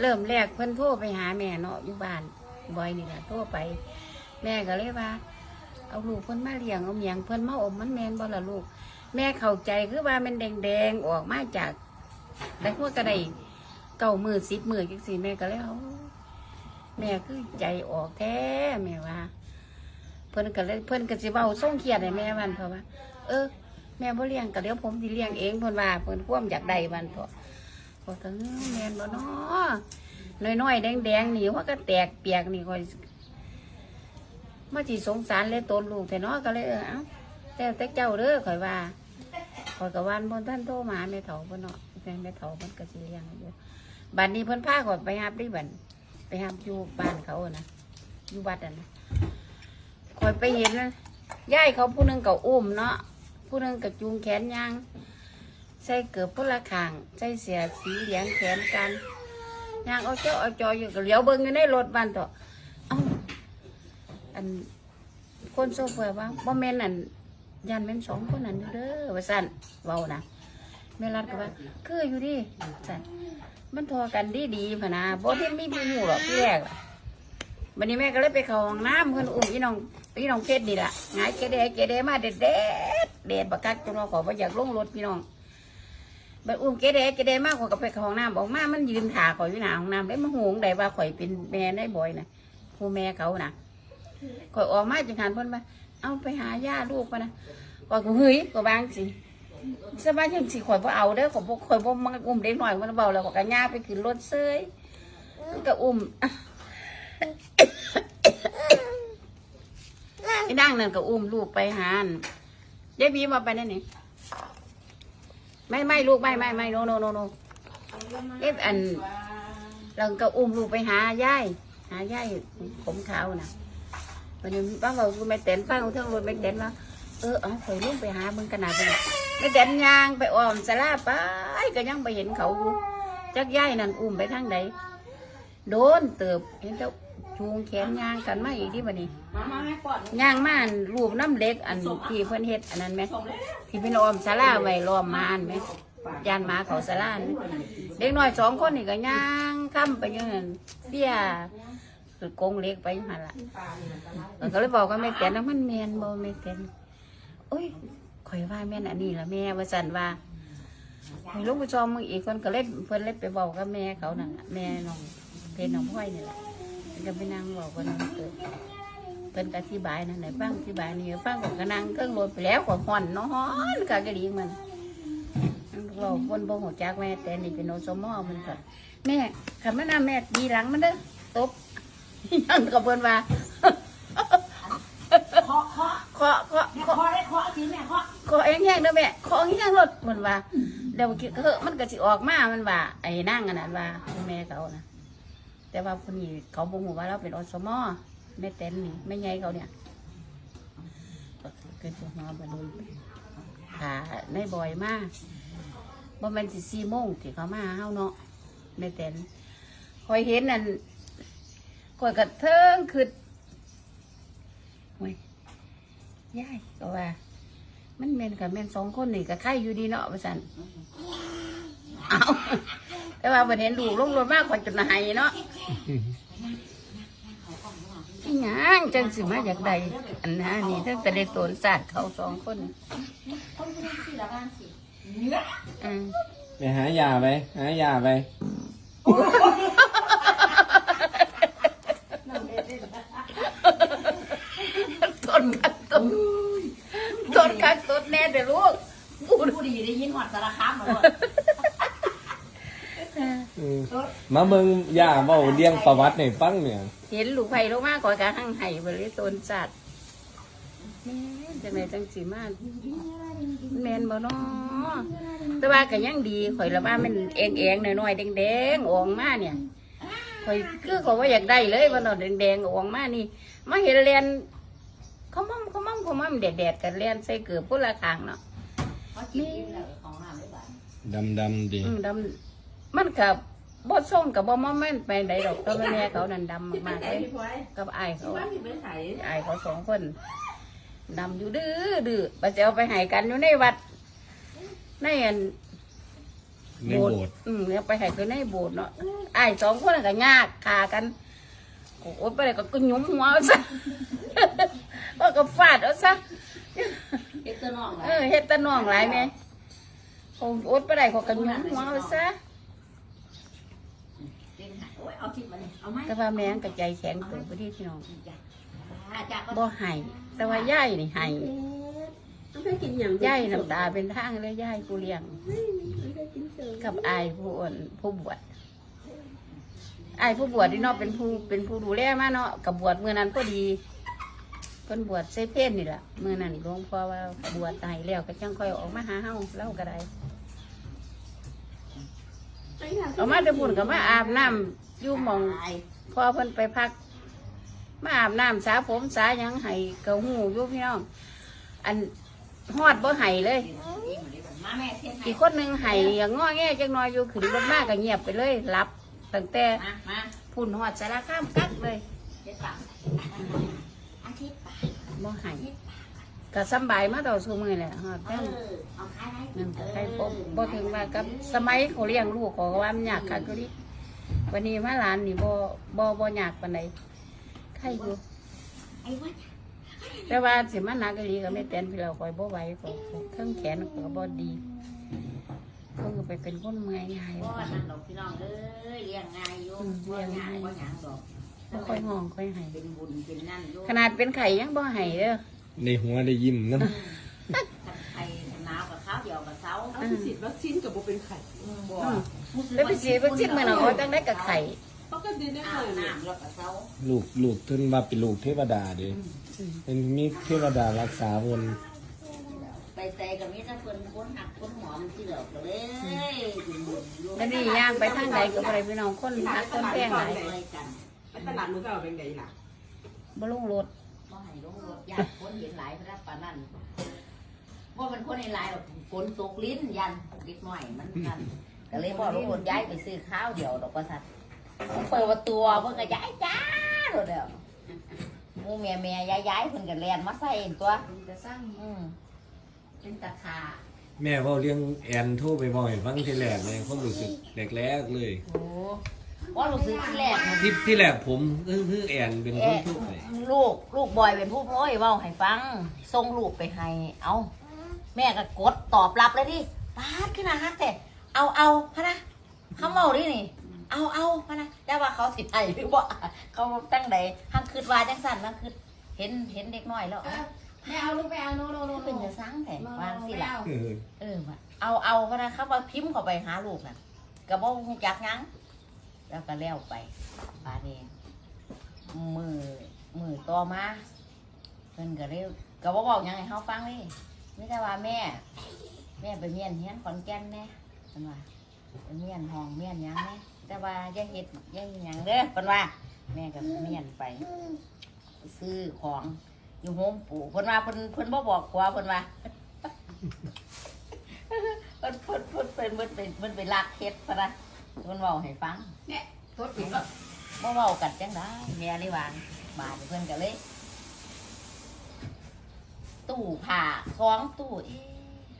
เริ่มแรกเพิ่นโทรไปหาแม่เนาะอยู่บ้านบอยนี่แหละโทรไป แม่ก็เลยว่า เอาลูกเพิ่นมาเลี้ยงเอาเมียงเพิ่นมาอมมันแมนบ่ละลูก แม่เข้าใจคือว่ามันแดงๆออกมาจากแต่พวกกระไดเก้ามือสิบมือจังสี่แม่ก็เลยเอาแม่คือใจออกแท้แม่ว่า เพิ่นก็เลยเพิ่นก็สิเว้าส่งเครียดให้แม่วันเพราะว่า เออ แม่บ่เลี้ยงก็เดี๋ยวผมสิเลี้ยงเองเพิ่นว่าเพิ่นความอยากได้วันเถอะ พอถึงแมนบ่เนาะน้อยๆแดงๆนี่ว่าก็แตกเปียกนี่คอยมาสิสงสารเลยตนลูกแต่นาะก็เลยเออเอ้าแต่แต่เจ้าเด้อข่อยว่าข่อยก็วันบนท่านโทรมาหาแม่เฒ่าเพิ่นเนาะแม่แม่เฒ่าเพิ่นก็สิเลี้ยงอยู่บัดนี้เพิ่นพาข่อยไปหาบดิบัดไปหาบอยู่บ้านเขาอะนะอยู่วัดอะนะข่อยไปเห็นนะยายเขาผู้นึงก็อุ้มเนาะผู้นึงก็จูงแขนยาง ใส่เกือบพละขาง ใส่เสียสีเหลืองแขนกันยางเอาเจ้าเอาจออยู่ก็เหลียวเบิ่งอยู่ในรถบ้านต่อเอ้าอันคนโซเฟอร์ว่าบ่แม่นอันยันเป็นสองคนนั้นอยู่เด้อว่าสั่นเว้านะแม่รัดก็ว่าคืออยู่ดิสั่นมันทอกันดีดีพะนะบ่ที่มีผู้หูหรอกที่แรกวันนี้แม่ก็เลยไปเข้าห้องน้ำเพิ่นอุ้มอีน้องอีน้องเพชรนี่ล่ะงายเกเดเกเดมาเด็ดเด็ดเด็ดบักกักจนว่าขอบ่อยากลงรถพี่น้อง บัดอุ้มเกเดเกเดมากกว่ากับไปเข้าห้องน้ำบอกมามันยืนถ่าข่อยอยู่หน้าห้องน้ำได้มาหวงได้ว่าข่อยเป็นแม่ได้บ่อยนะผู้แม่เขานะข่อยออกมาจังหันเพิ่นมาเอาไปหาย่าลูกมานะข่อยก็เฮ้ยก็บางสิสบายจังสิข่อยบ่เอาเด้อข่อยบ่ข่อยบ่มาอุ้มเด็กหน่อยมันเบาแล้วข่อยก็ย่าไปขึ้นรถเซยมันก็อุ้มไอ้นั่งนั่นก็อุ้มลูกไปหานยายบีมาไปนั่นนี่ ไม่ไม่ลูกไม่ไม่ไม่โนโนโนโนเอฟอันเราก็อุ้มลูกไปหายายหายายผมขาวนะวันนี้บ้านเราไม่เต้นฟังเท่งรถไม่เต้นว่าเออเอาข่อยลูกไปหามึงขนาดนี้ไม่เต้นยางไปอ้อมสลาไปก็ยังไปเห็นเขาอยู่จักยายนั่นอุ้มไปทางไหนโดนเติบเห็นเจ้า จูงแขนยางกันมาอีกที่บันนี้มามาให้ก่อนย่างมาอันรูปน้ำเล็กอันที่เพื่อนเฮ็ดอันนั้นไหมส่งเลยที่เป็นออมสาลาไว้ล้อมมาอันไหมยานหมาเขาสาลาอันไหมเด็กน้อยสองคนนี่ก็ย่างค้ำไปอยังนั้นเสียคือกงเล็กไปอยังหันละมันก็เลยบอกว่าแม่แตนนะมันแมนบ่แม่แตนโอ้ยข่อยว่าแม่นอันนี้ละแม่ว่าสันว่าให้ลูกไปชมมึงอีกคนก็เล่นเพิ่นเล่นไปบอกกับแม่เขานั่นล่ะแม่น้องเพนน้องพ่อยนี่แหละ เพิ่นก็ไปนั่งบอกว่าน้องเกิดเพิ่นอธิบายนั่นไหนฟังอธิบายนี่ฟังก็กระนั่งเครื่องรถไปแล้วก็ห่อนนอนกะกระดิ่งมันเราคนบ่หัวจักแม่แต่นี่เป็นโอโซมอมันก็แม่ขันมานาแม่ดีหลังมันเด้อตบยังกับเพิ่นว่าเคาะเคาะเคาะเคาะเคาะเคาะได้เคาะทีแม่เคาะเคาะแห้งๆเด้อแม่เคาะแห้งๆรถมันว่าเดี๋ยวเออมันก็สิออกมามันว่าไอ้นั่งอันนั้นว่าแม่เขานะ แต่ว่าคนนี้เขาบ่ฮู้ว่าเราเป็นอสมอแม่เต้นนี่แม่ใหญ่เขาเนี่ยเกิดหัวบรุนขาในบ่อยมากบ่แม่นสิสี่โมงที่เขามาหาเฮาเนาะแม่เต้นคอยเห็นนั่นคอยกระเทิงขึ้นโอ้ยยายก็ว่า มันแม่นกับแม่นสองคนนี่ก็ไข่อยู่ดีเนาะว่าซั่นเอา แต่ว่าบ่เห็นลูกลงรถมากกว่าจนหายเนาะอีหยังจังสิมาอยากได้อันนั้นนี่ทั้งแต่ได้ตนศาสตร์เขาสองคนคนพูดสิละบ้านสิเนื้ออืมไปหายาไปหายาไปต้นคักต้นต้นคักต้นแน่เด้อลูกพูดผู้ดีได้ยินหอดสารคามมาหมดอื มมาเบิ่งยาเว้าเรียงประวัติให้ฟังเนี่ย เห็นลูกไผ่ลงมากกว่ากะหังไห้บริตนสัตว์แม่นจังไหนจังสีมาแมนบ่เนาะแต่ว่าก็ยังดีข่อยละว่ามันเองเองๆหน่อยๆแดงๆออกมาเนี่ยข่อยคือเขาว่าอยากได้เลยว่าเนาะแดงๆออกมานี่มาเห็นเรียนเขามั่มเขามั่มเขามั่มแดดๆกันเรียนใส่เกือบพุ่นละคางเนาะ เขาจีบเลยของน้ำเลยบ้านดำดำๆดี อืมดำมันกับ บ่ส่งกับบ่มาแม่นไปไหนดอกแต่ว่าแม่เขานั่นดำมากๆเลยกับไอ้ายเขาบ้านที่ไปใส่ไอ้ายเขาสองคนดำอยู่ดื้อดื้อไปจะเอาไปใหายกันอยู่ในวัดในอันในโบสถ์ อืมเนี่ยไปให้คือในโบสถ์เนาะไอ้ายสองคนน่ะก็ยากขากันโอ้ยไปเลยก็กยุ้มหัวเอาซะ ว่าก็ฟาดเอาซะเด็กตัวน้องหลาเออเฮ็ดแตะน้องหลายแม่โอ้ยอดไปได้ก็กยุ้มหัวเอาซะเด็กหายโอ้ยเอาทิพย์มานี่เอาไหมแต่ว่าแม่งก็ใจแข็งเกินไปที่พี่น้องจ้ะอาจารย์ก็บ่ให้แต่ว่ายายนี่ให้ต้องให้กินอย่างยายน้ำตาเป็นทางเลยยายผู้เลี้ยงกับอายผู้อ่อนผู้บวชอายผู้บวชที่เนาะเป็นผู้เป็นผู้ดูแลมาเนาะกับบวชเมื่อนั้นพอดีเพิ่นบวชเซเพนนี่แหละเมื่อนั้นหลวงพ่อว่าบวชตายแล้วก็จังค่อยออกมาหาเฮาเล่าก็ได้ เอามาแต่บุญก็มาอาบน้ำอยู่หมองตายพอเพิ่นไปพัก มาอาบน้ำสาผมสาหยังไห้กระหูอยู่พี่น้อง อันฮอดบ่ไห้เลยมาแม่เทียนให้อีกคนหนึ่งไห้อย่างง้อแง่จังน้อยอยู่ขึ้นรถมากก็เงียบไปเลยรับตั้งแต่มามาพุ่นหอดสารข้ามกัดเลยเด็กปากอาทิตย์ปากบ่ไห้ ก็สำบายมาต่อสู้มือแหละฮอดเอแป้งอเอาขายไหมนั่นก็ใครบ่บ่ถึงว่ากับสมัยเขาเลี้ยงลูกเขอก็ว่ามันยากคักอยู่ดิวันนี้มาหลานนี่บ่บ่บ่ยากปานใดใครอยู่ไอ้วัดแต่ว่าสิมาหนักอีหลีก็ไม่แตนพี่เราคอยบ่ไหวก็เครื่องแขนก็บ่ดีเพิ่นก็ไปเป็นคนเมื่อยง่ายพ่อนั่นดอกพี่น้องเอ้ยเลี้ยงง่ายอยู่เลี้ยงง่ายก็หยังดอกบ่ค่อยห้องค่อยให้เป็นบุญเป็นนั่นอยู่ขนาดเป็นไข่ยังบ่ให้เด้อ ในหัวได้ยิ้มน้ใครหนาวกับข้าวเดียวกับเสาเอาไปฉีดวัคซีนกับโบเป็นไข่บ่แล้วไปฉีดวัคซีนมื้อนั้นเอาจังได้กับไข่เขาก็ดีได้อาเลบยเนี่ยน้ำแล้วกับเสาำลูกลูกทึนมาเป็นลูกเทวดาเด้เป็นมีเทวดารักษาวนไปใส่กับมีแต่คนคนหักคนหอมที่เหลือก็เลยเป็นบุญอยู่แล้วนี่ย่างไปทางใดก็บ่ได้พี่น้องคนนักคนแพงหลายเลยกันไปตลาดหนูก็เอาเป็นไงล่ะบ่ลงรถบ่ให้ลงรถ ญาติคนเห็นหลายพระปานนั้นว่ามันคนเห็นหลายหรอกฝนตกลิ้นยันเล็กน้อยมันนั่นก็เลยบ่ลงรถย้ายไปซื้อข้าวเดียวดอกประสัตเปิดประตูเพิ่นก็ย้ายจ้าโดดเดียวหมูแม่แม่ย้ายย้ายเพิ่นก็แล่นมาใส่เองตัวจะสร้างอืมเป็นตะขาแม่เว่าเรื่องแอนโทรไปบ่อยฟังทีแรกเลยความรู้สึกแรกๆเลยโอ้ ว่ารู้สึกที่แรกมันที่ที่แรกผมคือคือแอนเป็นคนทุกข์ไปลูกลูกบอยเป็นผู้โพยเว้าให้ฟังส่งลูกไปให้ เอาแม่ก็กดตอบรับเลยดิป้าดขึ้นนะฮักแต่เอาเอาพะนะเขาเมาดินี่ เอาเอาพะนะแต่ว่าเขาสิให้หรือบ่เขาตั้งใดหังคืดว่าจังสั่นหังคืดเห็นเห็นเด็กน้อยแล้วไม่เอาลูกไปเอาโนโนโนเป็นจะสร้างแต่วางสิล่ะเออเออว่ะเอาเอาพะนะเขามาพิมพ์เข้าไปหาลูกน่ะกระบอกหูจักหยัง แล้วก็แล้วไปปานนี้มือมือต่อมาเพิ่นก็เลยก็บ่บอกหยังให้เฮาฟังเลยไม่ได้ว่าแม่ แม่ไปเมียนเฮียนขอนแก่นแน่เพิ่นว่าไปเมียนห้องเมียนหยังแน่แต่ว่าอย่าเฮ็ดอย่าหยังเด้อเพิ่นว่า แม่ก็เมียนไปซื้อของอยู่โฮมปู่เพิ่นว่าเพิ่นเพิ่นบ่บอกผัวเพิ่นว่าเพิ่นเพิ่นเพิ่นเป็นเพิ่นเป็นเพิ่นไปลักเฮ็ดพะนะ เพิ่นเว้าให้ฟังเนี่ยโทษผิดบ่เว้ากันจังได้แม่เลยว่าบาดนี้เพิ่นก็เลย ตู้ผ้าสองตู้เอ๊ะ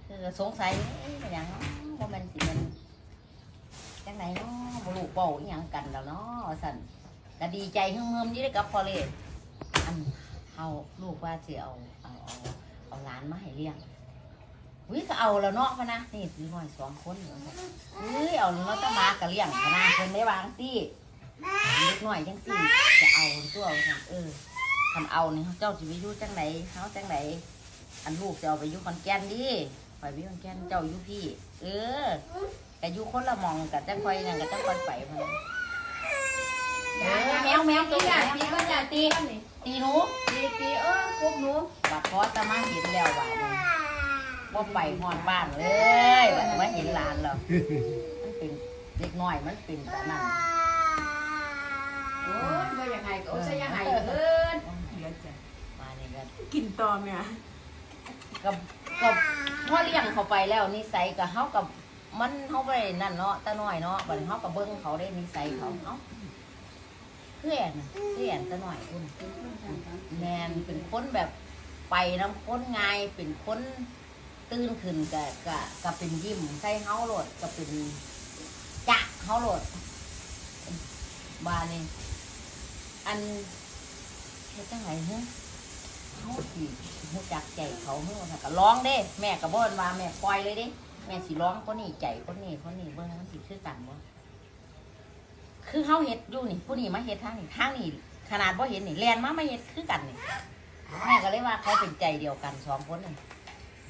คือสงสัยเอ๊ะเป็นหยังเนาะว่ามันสิมันจังไหนเนาะบ่รู้เป้าอีหยังกันแล้วเนาะสั่นก็ดีใจเฮิมๆอยู่เด้อกับพอเลยอันเอาลูกว่าสิเอาเอาเอาเอาหลานมาให้เลี้ยง วิก็เอาแล้วเนาะพะนะนี่ถือหน่อยสองคนอยู่เฮ้ยเอาเนาะต้องมากะเลี้ยงพะนะเพิ่นได้วางตี้เล็กน้อยจังซี่จะเอาตัวเอาซั่นเออคันเอานี่เจ้าสิไปอยู่จังไหนเฮาจังไหนอันลูกจะเอาไปอยู่ขอนแก่นดิไปอยู่ขอนแก่นเจ้าอยู่พี่ เออแต่อยู่คนละหมองกับจังคอยนั่นกับจังคอยไปมันเออแมวแมวตีตัวอย่าใหญ่ตีก็อย่าตีตีหนูตีตีเออพวกหนูบัดพอตะมาเห็นแล้วบาดนี้ ว่าไปหอนบ้านเลยบัดมาเห็นหลานแล้วมันเป็นเด็กน้อยมันเป็นแบบนั้นโอ้ยบ่อยากให้ก็โอ้ยจะอยากให้เกินมานี่ก็กินตอมเนี่ยกับกับพ่อเลี้ยงเขาไปแล้วนิสัยกับเขากับมันเขาไปนั่นเนาะตาน้อยเนาะบัดนี้เขากับเบิ้งเขาได้นิสัยเขาเนาะเพื่อนน่ะเพื่อนตาน้อยอุ่นแมนเป็นคนแบบไปน้ำคนง่ายเป็นคน ตื่นขึ้นก็ก็ก็เป็นยิ้มใส่เฮาโหลดก็เป็นจักเฮาโหลดบานี่อันเฮ็ดจังไงฮะเฮาสิฮู้จักใจเขาเฮาว่าซั่นก็ร้องเด้ แม่ก็บ่นว่าแม่ปล่อยเลยเด้ แม่สิร้องคนนี้ใจคนนี้คนนี้เบิ่งมันสิคือกันบ่คือเฮาเฮ็ดอยู่นี่ผู้นี้มาเฮ็ดทางนี้ทางนี้ขนาดบ่เห็นนี่แลนมามาเฮ็ดคือกันนี่แม่ก็เลยว่าเขาเป็นใจเดียวกันสองคนนี่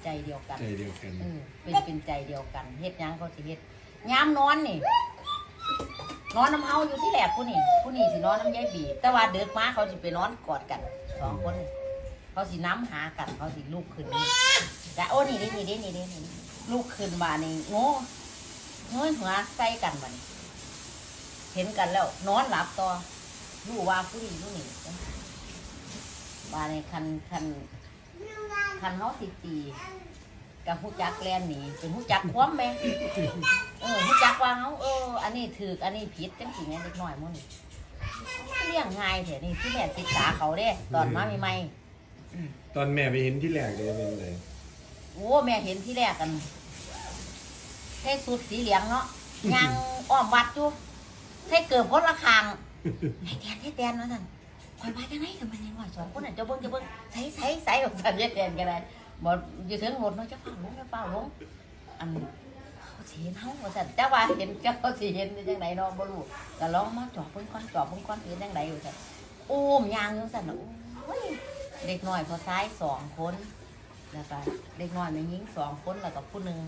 ใจเดียวกันใจเดียวกันเออเป็นเป็นใจเดียวกันเฮ็ดหยังเขาสิเฮ็ดยามนอนนี่นอนน้ำเฮาอยู่ที่แหลกผู้นี่ผู้นี่สินอนน้ำยายบีแต่ว่าเด็กมาเขาสิไปนอนกอดกันสองคนนี่เขาสิน้ำหากันเขาสิลุกขึ้นนี่แต่โอ้นี่เดินี่เดินี่เดินี่ลุกขึ้นมานี่โง่เงยหัวใส่กันมานี่เห็นกันแล้ว นอนหลับต่อรู้ว่าผู้นี่ผู้นี่มาในคันคัน คันเขาสิตีกับผู้จักแลนหนีเป็นผู้จักคว่ำแม่เออรู้จักว่าเขาเออ อันนี้ถืออันนี้ผิดจังสิแม่เล็กน้อยมั้งนี่เลี้ยงง่ายเถอะนี่ที่แม่ศึกษาเขาเด้ ตอนมาใหม่ตอนแม่ไปเห็นที่แรกเลยเป็นไงๆโอ้แม่เห็นที่แรกกันใส่สุดสีเหลืองเนาะยางอ้อมวัดอยู่ใส่เกือบคนละคางให้แทนให้แทนว่าสั่น คอยมาจังไงกันมันยังว่าสองคนน่ะเจ้าเบิ้งเจ้าเบิ้งใส่ใส่ใส่ของสั่นให้แทนกันเลยบอกอยู่ถึงรถเนาะจ้าเฝ้าลงจ้าเฝ้าลงอันเขาสิเห็นเฮาว่าซั่นแต่ว่าเห็นเจ้าสิเห็นจังไดเนาะบ่รู้ก็ลองมาจอบเพิ่นก่อนจอบเพิ่นก่อนเห็นจังไดอยู่ซั่นอุ้มยางอยู่ซั่นน่ะโอ้ยเด็กน้อยพอซ้ายสองคนแล้วก็เด็กน้อยแม่หญิงสองคนแล้วก็ผู้หนึ่ง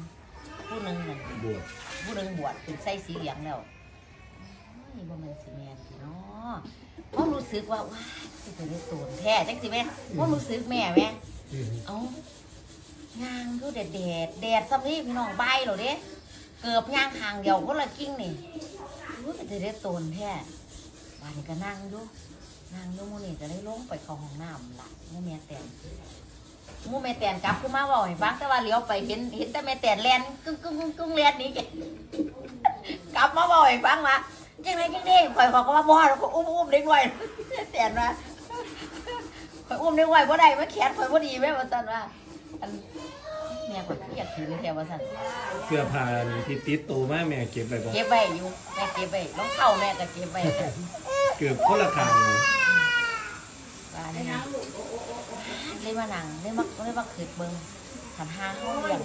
ผู้หนึ่งนั่นบวชผู้หนึ่งบวชเป็นใส่สีเหลืองแล้ว บ่แม่นสิแม่นสิเนาะพอรู้สึกว่าว้ายสิเป็นได้ตูนแท้จังสิแม่พอรู้สึกแม่แม่อืมเอายางดูแดดแดดแดดซ้ำนี่พี่น้องใบเหรอเด้เกือบยางห่างเดียวก็ละกิ้งนี่รู้แต่ได้โตนแท้บ้านนี้ก็นั่งดูนั่งดูมูนี่จะได้ลงไปเข้าห้องน้ำละมูแม่แตนมูแม่แตนกลับขึ้นมาบอกให้ฟังแต่ว่าเลี้ยวไปเห็นเห็นแต่แม่แตนแลนกึ้งกึ้งกึ้งกึ้งแลนหนี้กลับมาบอกให้ฟังว่า จังไรจังเด้ข่อยบอกว่าบ่แล้วก็อุ้มอุ้มเด็กไว้แตนว่าข่อยอุ้มได้ไหวบ่ได้มาแขนข่อยบ่ดีแม่ว่าซั่นว่าอันแม่ข่อยอยากถือแถวว่าซั่นเสื้อผ้าที่ติดตัวมาแม่เก็บไปบ่เก็บไว้อยู่แม่เก็บไว้รองเท้าแม่ก็เก็บไว้เกือบคนละข้างเลยว่านี่นะเลยมานั่งเลยมาเลยมาขึ้นเบิ่ง คันหาเฮาเลี้ยง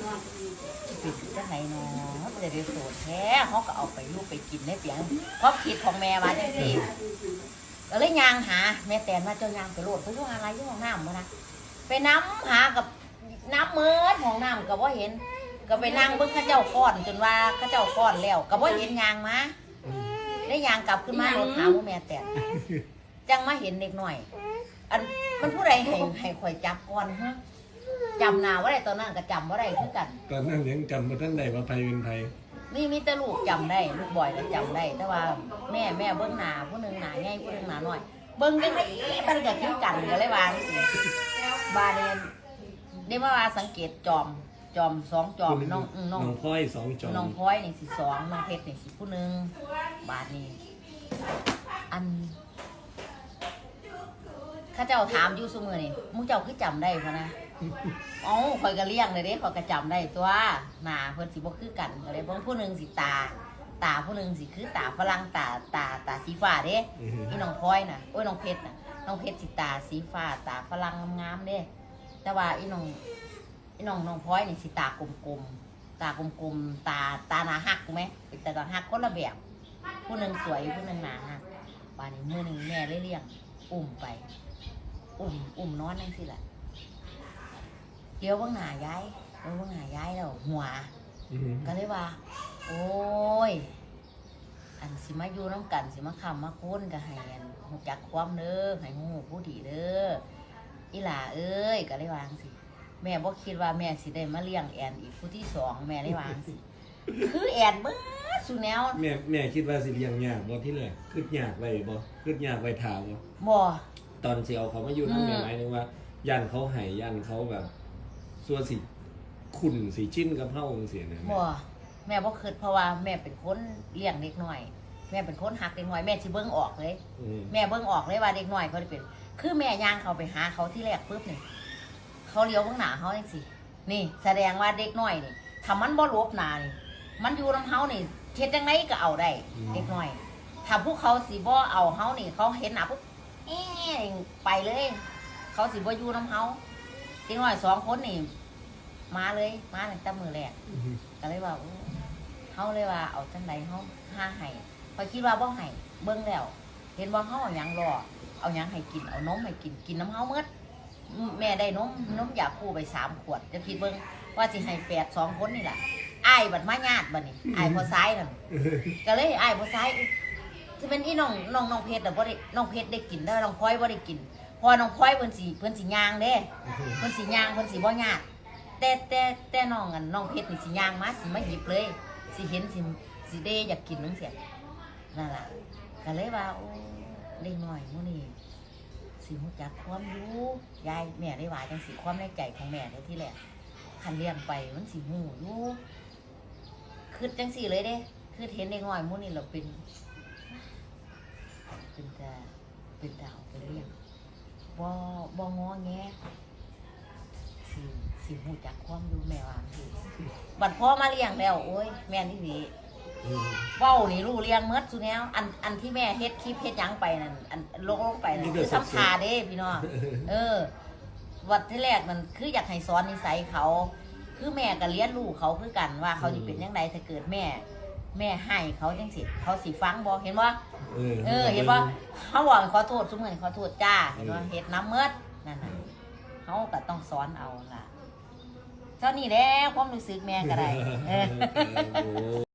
สิเป็นจังไดเนาะจะได้โสดแท้เฮาก็เอาไปลูกไปกินในเปียงความคิดของแม่ว่าจังซี่ก็เลยยางหา แม่แตนมาเจ้ายางไปโลดเพิ่ออะไรอยู่ห้องน้ำบ่นะไปน้ำหากับน้ำเมิดห้องน้ำก็บ่เห็น ก็ไปนั่งเบิ่งข้าเจ้าฟ้อนจนว่าข้าเจ้าฟ้อนแล้วก็บ่เห็นยางมาได้ยางกลับขึ้นมารถหาหมู่แม่แตนจังมาเห็นเด็กหน่อย อันมันผู้ใดให้ให้ข่อยจับก่อนฮะ จำหน้าว่าได้ตอนนั้นก็จำว่าได้คือกัน ตอนนั้นยังจำมาท่านใดว่าไผเป็นไผนี่มีแต่ลูกจำได้ลูกบ่อยก็จำได้ แต่ว่าแม่แม่เบิ้งหน้าผู้หนึ่งหน้าใหญ่ผู้หนึ่งหน้าน้อย เบิ้งจังไดมันก็คือกันก็เลยวาจังสิบาเรียนได้มาว่าสังเกตจอมจอมสองจอมน้องอืมน้องน้องพ้อยสองจอมน้องพลอยนี่สิสองน้องเพชรนี่สิผู้หนึ่งบาทนี่อันข้าเจ้าถามอยู่เสมอนี่มึงเจ้าคือจำได้พะนะ เอ๋อคอยก็เลี้ยงเลยเด้คอยก็จำได้ตัวหน้าเพิ่นสิบ่คือกันก็เลยเบิ่งผู้หนึ่งสิตา ตาผู้หนึ่งสิคือตาฝรั่งตาตาตาสีฟ้าเด้อือฮึพี่น้องพลอยน่ะโอ้ยน้องเพชรน่ะน้องเพชรสิตาสีฟ้าตาฝรั่งงามๆเด้ แต่ว่าอีน้องอีน้องน้องพลอยนี่สิตากลมๆตากลมๆตาตาหนาหักไหมเป็นตาหนาหักคนละแบบ ผู้หนึ่งสวยผู้หนึ่งหนาหักบานนี้มือหนึ่งแม่เลยเลี้ยง อุ่มไป อุ่มอุ่มนอนนั่งสิแหละ เลี้ยวเบ้างหนาย้ายเลี้ยวเบ้างหนาย้ายแล้วหัว อือฮึก็เลยว่า โอ้ย อันสิมาอยู่น้ำกันสิมาคำมาคุ้นก็ให้อันหูจักความเด้อให้หูผู้ดีเด้ออีหล่าเอ้ยก็เลยวาจั่งสิแม่บ่คิดว่าแม่สิได้มาเลี้ยงแอนอีกผู้ที่สองแม่เลยวาจั่งสิคือแอนเบิดสุแนวแม่แม่คิดว่าสิเลี้ยงยากบ่ที่แรกคิดยากไว้บ่คิดยากไว้ถามบ่บ่ ตอนสิเอาเขามาอยู่อืนำมแม่หมายถึงว่าย่านเขาให้ย่านเขาแบบ ส่วนสิขุ่นสิชิ้นกับเฮาจังซี่นะแม่บ่แม่บ่คิดเพราะว่าแม่เป็นคนเลี้ยงเด็กน้อย แม่เป็นคนหักเด็กน้อยแม่สิเบิ่งออกเลย อืมแม่เบิ่งออกเลยว่าเด็กน้อยเขาได้เป็น คือแม่ย่างเขาไปหาเขาที่แรกปุ๊บนี่เขาเลี้ยวเบื้องหน้าเขาจังสินี่ แสดงว่าเด็กน้อยนี่ถ้ามันบ่หลบหน้านี่ มันอยู่น้ำเฮานี่เฮ็ดจังไดก็เอาได้เด็กน้อยถ้าพวกเขาสิบ่เอาเฮานี่ เขาเห็นหน้าปุ๊บเอ๊ะไปเลย เขาสิบ่อยู่น้ำเฮา เด็กน้อยสองคนนี่มาเลยมาตั้งแต่มือแรกก็เลยว่าโอ้เฮาเลยว่าเอาจังไดเฮาห้าให้พอยคิดว่าบ่ให้เบิ่งแล้ว เห็นบ่เฮาเอาหยังรอเอาหยังให้กินเอานมให้กินกินน้ำเฮาหมดอืมแม่ได้นมนมยาคูไปสามขวดจะคิดเบิ่งว่าสิให้แฝดสองคนนี่ล่ะอ้ายบัดมาญาติบัดนี้อ้ายพอซ้ายนั่นก็เลยอ้ายพอซ้ายสิเป็นอีน้องน้องน้องเพชรน่ะบ่ได้น้องเพชรได้กินเด้อน้องพลอยบ่ได้กินเพอน้องพลอยเพิ่นสิเพิ่นสิย่างเด้เพิ่นสิย่างเพิ่นสิบ่ยากแต่แต่แต่น้องอันน้องเพชรนี่สิย่างมาสิมาหยิบเลยสิเห็นสิสิเดอยากกินจังซี่นั่นล่ะก็เลยว่าโอ้เล็กน้อยมื้อนี้สิฮู้จักความอยู่ยายแม่ได้ว่าจังสิความในใจของแม่ได้ที่แรกคันเลี้ยงไปมันสิฮู้อยู่คือจังซี่เลยเด้คือเห็นเด็กน้อยมื้อนี้เราเป็นเป็นตาเป็นดาวไปเลี้ยง บ่บ่งอแงสิสิหูจักความดูแม่ว่าสิบัดพ่อมาเลี้ยงแล้ว โอ้ย แม่นี่สิเว้านี่รู้เลี้ยงเมดสุแนวอันอันที่แม่เฮ็ดคลิปเฮ็ดหยังไปนั่นอันลงลงไปนั่นคือสัมภาเด้พี่น้องเออ วัดที่แรกมันคืออยากให้สอนนิสัยเขา คือแม่ก็เลี้ยงลูกเขาคือกันว่าเขาสิเป็นยังไงถ้าเกิดแม่ แม่ให้เขาจังสิเขาสิฟังบ่เห็นบ่ เออ เห็นบ่เขาบอกให้ขอโทษสมมือนี้ขอโทษจ้าเห็นบ่เฮ็ดน้ำเมดนั่นน่ะเขาก็ต้องสอนเอาล่ะ เท่านี้แหล้วความรู้สึกแม่ก็ได้เออโอ้